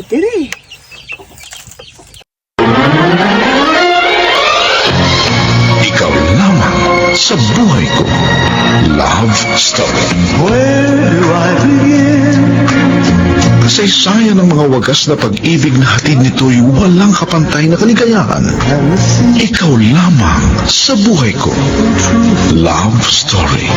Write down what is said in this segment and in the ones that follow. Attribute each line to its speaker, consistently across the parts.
Speaker 1: Tiri.
Speaker 2: Ikaw lamang sa buhay ko. Love Story.
Speaker 3: Where do I begin?
Speaker 2: Kasaysayan ng mga wagas na pag-ibig na hatid nito'y walang kapantay na kaligayahan. Ikaw lamang sa buhay ko. Love Story.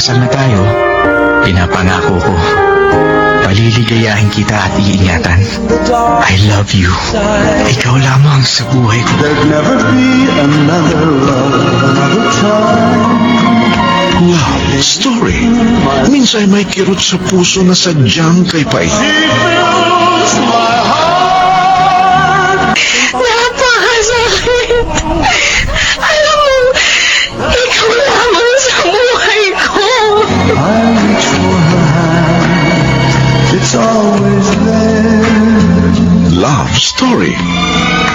Speaker 3: Here.
Speaker 4: Ngayong kasal na tayo, pinapangako ko, paliligayahin kita at iingatan. I love you. Ikaw lamang sa buhay ko.
Speaker 3: There'd never be another love, another time.
Speaker 2: Love Story. Minsan may kirot sa puso na sadyang kay pait. Story.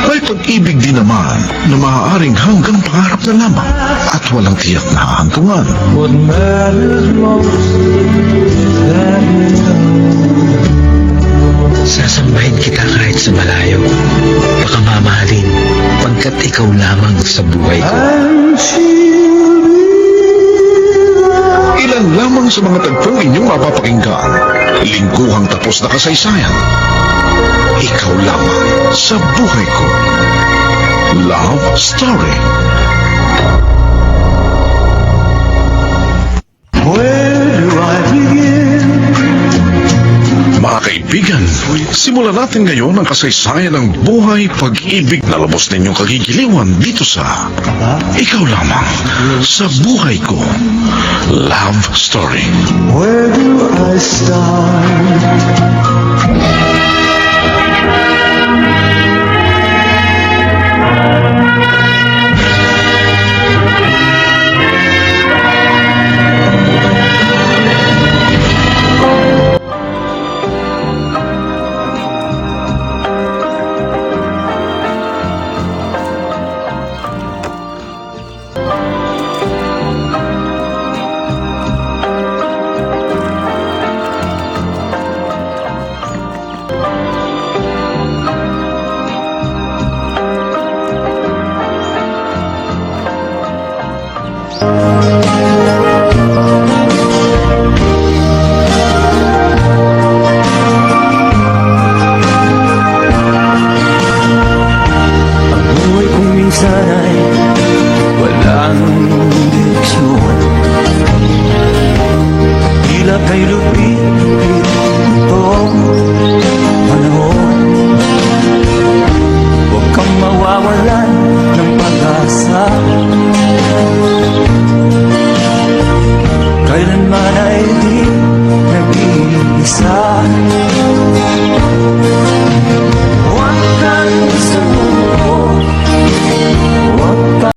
Speaker 2: May pag-ibig din naman na maaaring hanggang pangarap na lamang at walang tiyak na hahantungan.
Speaker 3: What matters most is that.
Speaker 4: Sasambahin kita kahit sa malayo. Baka mamahalin, pagkat ikaw lamang sa buhay ko.
Speaker 2: Ilan lamang sa mga tagpong inyong mapapakinggan. Lingguhang tapos na kasaysayan. Ikaw lamang sa buhay ko. Love Story.
Speaker 3: Where do I begin?
Speaker 2: Mga kaibigan, simulan natin ngayon ang kasaysayan ng buhay pag-ibig na lubos ninyong kagigiliwan dito sa Ikaw lamang sa buhay ko. Love Story.
Speaker 3: Where do I start? Ang buhay kong minsan ay walang direksyon. Tila kay lupit itong panahon